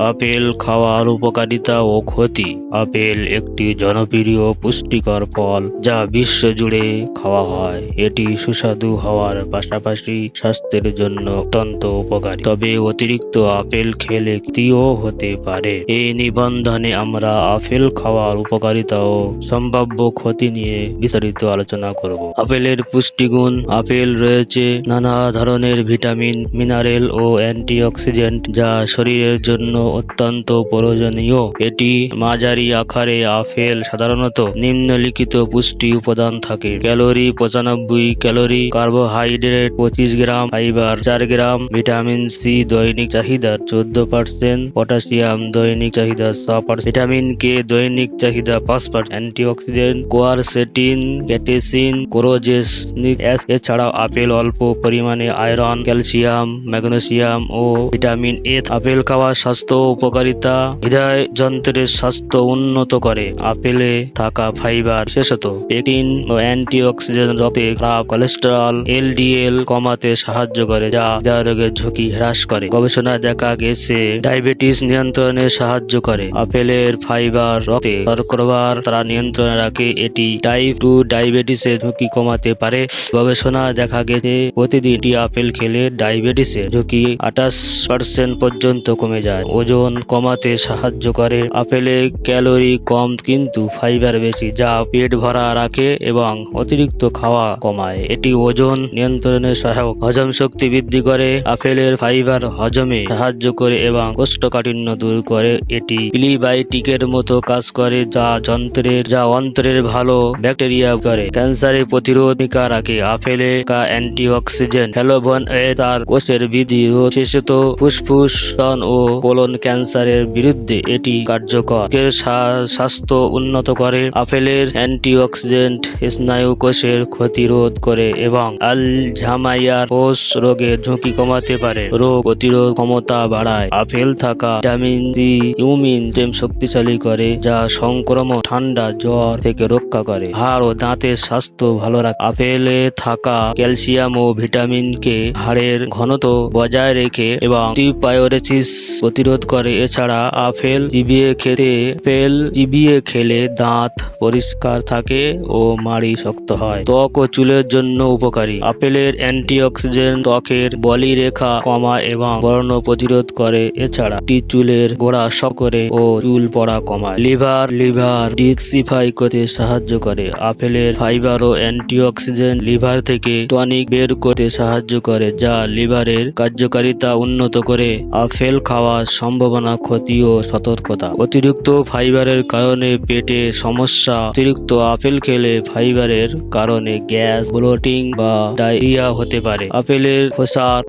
Apple খাওয়ার উপকারিতা ও ক্ষতি। আপেল একটি জনপ্রিয় পুষ্টিকর ফল যা বিশ্ব জুড়ে খাওয়া হয়। এটি সুস্বাদু হওয়ার পাশাপাশি স্বাস্থ্যের জন্য অত্যন্ত উপকারী। তবে অতিরিক্ত আপেল খেলে ক্ষতিও হতে পারে। এই নিবন্ধনে আমরা আপেল খাওয়ার উপকারিতা ও সম্ভাব্য ক্ষতি নিয়ে বিস্তারিত আলোচনা করব। আপেলের পুষ্টিগুণ। আপেল রয়েছে নানা ধরনের ভিটামিন, মিনারেল ও অ্যান্টিঅক্সিডেন্ট যা শরীরের জন্য অত্যন্ত প্রয়োজনীয়। এটি মাঝারি আকারে আপেল, সাধারণত নিম্নলিখিত পুষ্টি উপাদান থাকে। ক্যালোরি পঁচানব্বই ক্যালোরি, কার্বোহাইড্রেট পঁচিশ গ্রাম, ফাইবার চার গ্রাম, ভিটামিন সি দৈনিক চাহিদার চোদ্দ পার্সেন্ট, পটাশিয়াম দৈনিক চাহিদা ছ পার্সেন্ট, ভিটামিন কে দৈনিক চাহিদা পাঁচ পার্সেন্ট, অ্যান্টিঅক্সিডেন্ট, কোয়ারসেটিন, ক্যাটেসিন অ্যাস এছাড়াও আপেল অল্প পরিমাণে আয়রন, ক্যালসিয়াম, ম্যাগনেসিয়াম ও ভিটামিন এ। আপেল খাওয়া স্বাস্থ্য উপকারিতা। হৃদয় যন্ত্রের স্বাস্থ্য উন্নত করে। আপেলে থাকা ফাইবার বিশেষত পেটিন ও অ্যান্টিঅক্সিডেন্ট রক্তে খারাপ কোলেস্টেরল, এলডিএল কমাতে সাহায্য করে, যা হৃদয় রোগের ঝুঁকি হ্রাস করে। গবেষণায় দেখা গেছে, ডায়াবেটিস নিয়ন্ত্রণে সাহায্য করে। আপেলের ফাইবার রক্তে শর্করার তারা নিয়ন্ত্রণে রাখে। এটি টাইপ টু ডায়াবেটিসের ঝুঁকি কমাতে পারে। গবেষণায় দেখা গেছে প্রতিদিন আপেল খেলে ডায়াবেটিসের ঝুঁকি আঠাশ পার্সেন্ট পর্যন্ত কমে যায়। ওজন কমাতে সাহায্য করে। আপেলে ক্যালোরি কম কিন্তু ফাইবার বেশি, যা পেট ভরা রাখে এবং অতিরিক্ত খাওয়া কমায়। এটি ওজন নিয়ন্ত্রণে সহায়ক। হজম শক্তি বৃদ্ধি করে, আপেলের ফাইবার হজমে সাহায্য করে এবং কোষ্ঠকাঠিন্য দূর করে। এটি প্রিবায়োটিকের মতো কাজ করে, যা যন্ত্রের যা অন্ত্রের ভালো ব্যাকটেরিয়া করে। ক্যান্সারের প্রতিরোধিকা রাখে। আপেলে কা অ্যান্টিঅক্সিডেন্ট হ্যালোভন এ তার কোষের বৃদ্ধি ও বিশেষত ফুসফুস ও কোলন ক্যান্সারের বিরুদ্ধে এটি কার্যকর। স্বাস্থ্য উন্নত করে, আপেলের অ্যান্টিঅক্সিডেন্ট স্নায়ু কোষের ক্ষতিরোধ করে এবং আলঝামাইয়ার কোষ রোগের ঝুঁকি কমাতে পারে। রোগ প্রতিরোধ ক্ষমতা বাড়ায়। আপেল থাকা ভিটামিন সি, ইউমিন সিস্টেম শক্তিশালী করে, যা সংক্রমণ, ঠান্ডা, জ্বর থেকে রক্ষা করে। হাড় ও দাঁতের স্বাস্থ্য ভালো রাখে। আপেলে থাকা ক্যালসিয়াম ও ভিটামিন কে হাড়ের ঘনত্ব বজায় রেখে এবং টিপায়োরেসিস প্রতিরোধ করে। এছাড়া আপেল চিবিয়ে খেতে, আপেল চিবিয়ে খেলে দাঁত পরিষ্কার থাকে ও মাড়ি শক্ত হয়। ত্বক ও চুলের জন্য উপকারী। আপেলের অ্যান্টিঅক্সিডেন্ট ত্বকের বলি রেখা কমা এবং বর্ণ প্রতিরোধ করে। এছাড়া এটি চুলের গোড়া সকরে ও চুল পড়া কমায়। লিভার লিভার ডিক্সিফাই করতে সাহায্য করে। আপেলের ফাইবার ও অ্যান্টিঅক্সিডেন্ট লিভার থেকে টনিক বের করতে সাহায্য করে, যা লিভারের কার্যকারিতা উন্নত করে। আপেল খাওয়ার সম্ভাবনা, ক্ষতি ও সতর্কতা। অতিরিক্ত ফাইবারের কারণে পেটে সমস্যা, অতিরিক্ত আপেল খেলে ফাইবারের কারণে গ্যাস, ব্লোটিং বা ডায়রিয়া হতে পারে। আপেলের খোসা